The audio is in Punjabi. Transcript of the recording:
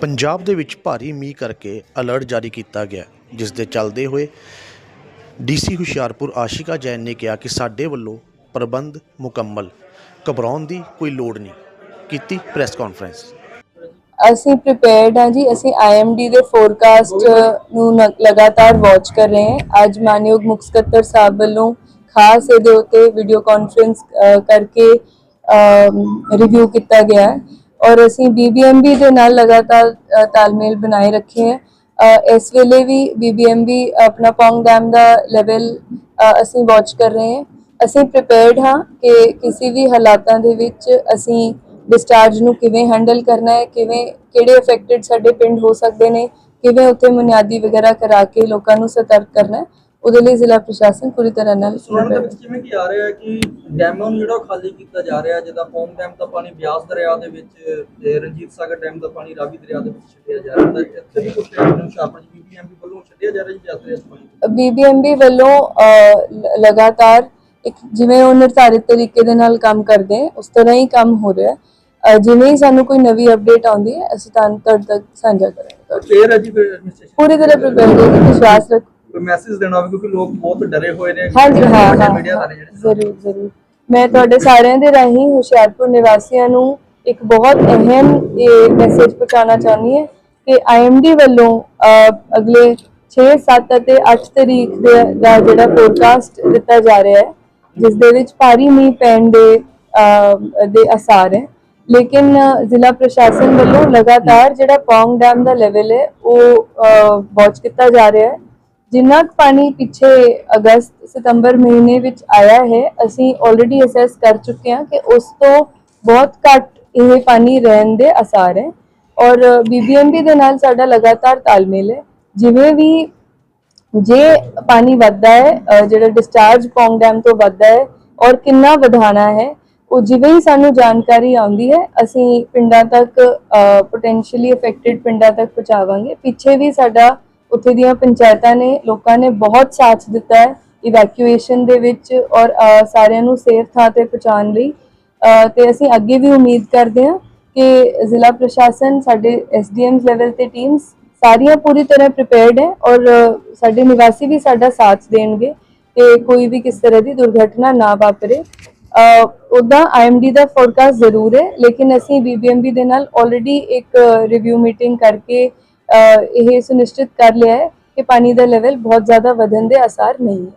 ਪੰਜਾਬ ਦੇ ਵਿੱਚ ਭਾਰੀ ਮੀਂਹ ਕਰਕੇ ਅਲਰਟ ਜਾਰੀ ਕੀਤਾ ਗਿਆ, ਜਿਸ ਦੇ ਚੱਲਦੇ ਹੋਏ ਡੀਸੀ ਹੁਸ਼ਿਆਰਪੁਰ ਆਸ਼ਿਕਾ ਜੈਨ ਨੇ ਕਿਹਾ ਕਿ ਸਾਡੇ ਵੱਲੋਂ ਪ੍ਰਬੰਧ ਮੁਕੰਮਲ, ਘਬਰਾਉਣ ਦੀ ਕੋਈ ਲੋੜ ਨਹੀਂ, ਕੀਤੀ ਪ੍ਰੈਸ ਕਾਨਫਰੰਸ। ਅਸੀਂ ਪ੍ਰਿਪੇਅਰਡ ਹਾਂ ਜੀ, ਅਸੀਂ ਆਈਐਮਡੀ ਦੇ ਫੋਰਕਾਸਟ ਨੂੰ ਨ- ਲਗਾਤਾਰ ਵਾਚ ਕਰ ਰਹੇ ਹਾਂ। ਅੱਜ ਮਾਨਯੋਗ ਮੁੱਖ ਸਕੱਤਰ ਸਾਹਿਬ ਵੱਲੋਂ ਖਾਸ ਇਹਦੇ ਉੱਤੇ ਵੀਡੀਓ ਕਾਨਫਰੰਸ ਕਰਕੇ ਰਿਵਿਊ ਕੀਤਾ ਗਿਆ ਹੈ। ਔਰ ਅਸੀਂ ਬੀਬੀਐਮਬੀ ਦੇ ਨਾਲ ਲਗਾਤਾਰ ਤਾਲਮੇਲ ਬਣਾਏ ਰੱਖੇ ਹੈ। ਇਸ ਵੇਲੇ ਵੀ ਬੀਬੀਐਮਬੀ ਆਪਣਾ ਪੌਂਗ ਡੈਮ ਦਾ ਲੈਵਲ ਅਸੀਂ ਵਾਚ ਕਰ ਰਹੇ ਹਾਂ। ਅਸੀਂ ਪ੍ਰਿਪੇਅਰਡ ਹਾਂ ਕਿ ਕਿਸੇ ਵੀ ਹਾਲਾਤਾਂ ਦੇ ਵਿੱਚ ਅਸੀਂ ਡਿਸਚਾਰਜ ਨੂੰ ਕਿਵੇਂ ਹੈਂਡਲ ਕਰਨਾ ਹੈ, ਕਿਵੇਂ, ਕਿਹੜੇ ਅਫੈਕਟਡ ਸਾਡੇ ਪਿੰਡ ਹੋ ਸਕਦੇ ਨੇ, ਕਿਵੇਂ ਉੱਥੇ ਬੁਨਿਆਦੀ ਵਗੈਰਾ ਕਰਾ ਕੇ ਲੋਕਾਂ ਨੂੰ ਸਤਰਕ ਕਰਨਾ ਹੈ। ਉਹਦੇ ਲਈ ਜ਼ਿਲ੍ਹਾ ਪ੍ਰਸ਼ਾਸਨ ਪੂਰੀ ਤਰ੍ਹਾਂ ਨਾਲ ਦੇ prepared ਵਿੱਚ ਕਿਵੇਂ ਕੀ ਆ ਰਿਹਾ ਹੈ ਕਿ ਡੈਮਾਂ ਨੂੰ ਜਿਹੜਾ ਖਾਲੀ ਕੀਤਾ ਜਾ ਰਿਹਾ ਜਿੱਦਾਂ ਪੌਂਗ ਡੈਮ ਦਾ ਪਾਣੀ ਬਿਆਸ ਦਰਿਆ ਦੇ ਵਿੱਚ ਤੇ ਰਣਜੀਤ ਸਾਗਰ ਡੈਮ ਦਾ ਪਾਣੀ ਰਾਵੀ ਦਰਿਆ ਦੇ ਵਿੱਚ ਛੱਡਿਆ ਜਾ ਰਿਹਾ ਤਾਂ ਇੱਥੇ ਵੀ ਕੁਝ ਸ਼ਾਪਰ ਬੀਬੀਐਮਬੀ ਵੱਲੋਂ ਛੱਡਿਆ ਜਾ ਰਿਹਾ ਜੀ ਬਿਆਸ ਦਰਿਆ ਦਾ ਪਾਣੀ ਬੀਬੀਐਮਬੀ ਵੱਲੋਂ ਲਗਾਤਾਰ ਇੱਕ ਜਿਵੇਂ ਉਹ ਨਿਰਧਾਰਿਤ ਤਰੀਕੇ ਦੇ ਨਾਲ ਕੰਮ ਕਰਦੇ ਹੈ ਉਸ ਤਰ੍ਹਾਂ ਹੀ ਕੰਮ ਹੋ ਰਿਹਾ ਹੈ। ਜਿਵੇਂ ਹੀ ਸਾਨੂੰ ਕੋਈ ਨਵੀਂ ਅਪਡੇਟ ਆਉਂਦੀ ਹੈ ਅਸੀਂ ਤੁਹਾਨੂੰ ਤੁਹਾਡੇ ਤੱਕ ਸਾਂਝਾ ਕਰਾਂਗੇ। ਹੈ ਪੂਰੀ ਤਰ੍ਹਾਂ ਪ੍ਰਿਪੇਅਰ ਹੈ ਵਿਸ਼ਵਾਸ ਰੱਖੋ। ਕੋਈ ਮੈਸੇਜ ਦੇਣਾ ਹੋਵੇ ਕਿਉਂਕਿ ਲੋਕ ਬਹੁਤ ਡਰੇ ਹੋਏ ਨੇ ਹਾਂਜੀ ਹਾਂ ਹਾਂ ਮੀਡੀਆ ਵਾਲੇ ਜਿਹੜੇ ਜ਼ਰੂਰ ਜ਼ਰੂਰ। ਮੈਂ ਤੁਹਾਡੇ ਸਾਰਿਆਂ ਦੇ ਰਾਹੀਂ ਹੁਸ਼ਿਆਰਪੁਰ ਨਿਵਾਸੀਆਂ ਨੂੰ ਇੱਕ ਬਹੁਤ ਅਹਿਮ ਇਹ ਮੈਸੇਜ ਪਹੁੰਚਾਉਣਾ ਚਾਹੁੰਦੀ ਹਾਂ ਕਿ ਆਈਐਮਡੀ ਵੱਲੋਂ ਅਗਲੇ 6 7 ਅਤੇ 8 ਤਰੀਕ ਦੇ ਜਿਹੜਾ ਫੋਰਕਾਸਟ ਦਿੱਤਾ ਜਾ ਰਿਹਾ ਹੈ ਜਿਸ ਦੇ ਵਿੱਚ ਭਾਰੀ ਮੀਂਹ ਪੈਣ ਦੇ ਦੇ ਅਸਾਰ ਹੈ। ਲੇਕਿਨ ਜ਼ਿਲ੍ਹਾ ਪ੍ਰਸ਼ਾਸਨ ਵੱਲੋਂ ਲਗਾਤਾਰ ਜਿਹੜਾ ਪੌਂਗ ਡੈਮ ਦਾ ਲੈਵਲ ਹੈ ਉਹ ਵਾਚ ਕੀਤਾ ਜਾ ਰਿਹਾ ਹੈ। ਜਿੰਨਾ ਕੁ ਪਾਣੀ ਪਿੱਛੇ ਅਗਸਤ, ਸਤੰਬਰ ਮਹੀਨੇ ਵਿੱਚ ਆਇਆ ਹੈ, ਅਸੀਂ ਆਲਰੇਡੀ ਅਸੈਸ ਕਰ ਚੁੱਕੇ ਹਾਂ ਕਿ ਉਸ ਤੋਂ ਬਹੁਤ ਘੱਟ ਇਹ ਪਾਣੀ ਰਹਿਣ ਦੇ ਅਸਾਰ ਹੈ ਔਰ ਬੀਬੀਐਮਬੀ ਦੇ ਨਾਲ ਸਾਡਾ ਲਗਾਤਾਰ ਤਾਲਮੇਲ ਹੈ। ਜਿਵੇਂ ਵੀ ਜੇ ਪਾਣੀ ਵੱਧਦਾ ਹੈ ਜਿਹੜਾ ਡਿਸਚਾਰਜ ਪੌਂਗ ਡੈਮ ਤੋਂ ਵੱਧਦਾ ਹੈ ਔਰ ਕਿੰਨਾ ਵਧਾਣਾ ਹੈ, ਉਹ ਜਿਵੇਂ ਹੀ ਸਾਨੂੰ ਜਾਣਕਾਰੀ ਆਉਂਦੀ ਹੈ, ਅਸੀਂ ਪਿੰਡਾਂ ਤੱਕ ਪੋਟੈਂਸ਼ੀਅਲੀ ਅਫੈਕਟਡ ਪਿੰਡਾਂ ਤੱਕ ਪਹੁੰਚਾਵਾਂਗੇ। ਪਿੱਛੇ ਵੀ ਸਾਡਾ ਉੱਥੇ ਦੀਆਂ ਪੰਚਾਇਤਾਂ ਨੇ ਲੋਕਾਂ ਨੇ ਬਹੁਤ ਸਾਥ ਦਿੱਤਾ ਹੈ ਇਵੈਕੂਏਸ਼ਨ ਦੇ ਵਿੱਚ ਔਰ ਸਾਰਿਆਂ ਨੂੰ ਸੇਫ ਥਾਂ ਤੇ ਪਹੁੰਚਾਉਣ ਲਈ। ਅ, ਤੇ ਅਸੀਂ ਅੱਗੇ ਵੀ ਉਮੀਦ ਕਰਦੇ ਹਾਂ ਕਿ ਜ਼ਿਲ੍ਹਾ ਪ੍ਰਸ਼ਾਸਨ ਸਾਡੇ ਐਸਡੀਐਮਸ ਲੈਵਲ ਤੇ ਟੀਮਸ ਸਾਰੀਆਂ ਪੂਰੀ ਤਰ੍ਹਾਂ ਪ੍ਰਿਪੇਅਰਡ ਹੈ ਔਰ ਸਾਡੇ ਨਿਵਾਸੀ ਵੀ ਸਾਡਾ ਸਾਥ ਦੇਣਗੇ ਕਿ ਕੋਈ ਵੀ ਕਿਸ ਤਰ੍ਹਾਂ ਦੀ ਦੁਰਘਟਨਾ ਨਾ ਵਾਪਰੇ। ਉਦਾਂ ਆਈਐਮਡੀ ਦਾ ਫੋਰਕਾਸਟ ਜ਼ਰੂਰ ਹੈ ਲੇਕਿਨ ਅਸੀਂ ਬੀਬੀਐਮਬੀ ਦੇ ਨਾਲ ਆਲਰੇਡੀ ਇੱਕ ਰਿਵਿਊ ਮੀਟਿੰਗ ਕਰਕੇ ਇਹ ਸੁਨਿਸ਼ਚਿਤ ਕਰ ਲਿਆ ਹੈ ਕਿ ਪਾਣੀ ਦਾ ਲੈਵਲ ਬਹੁਤ ਜ਼ਿਆਦਾ ਵਧਣ ਦੇ ਅਸਾਰ ਨਹੀਂ ਹੈ।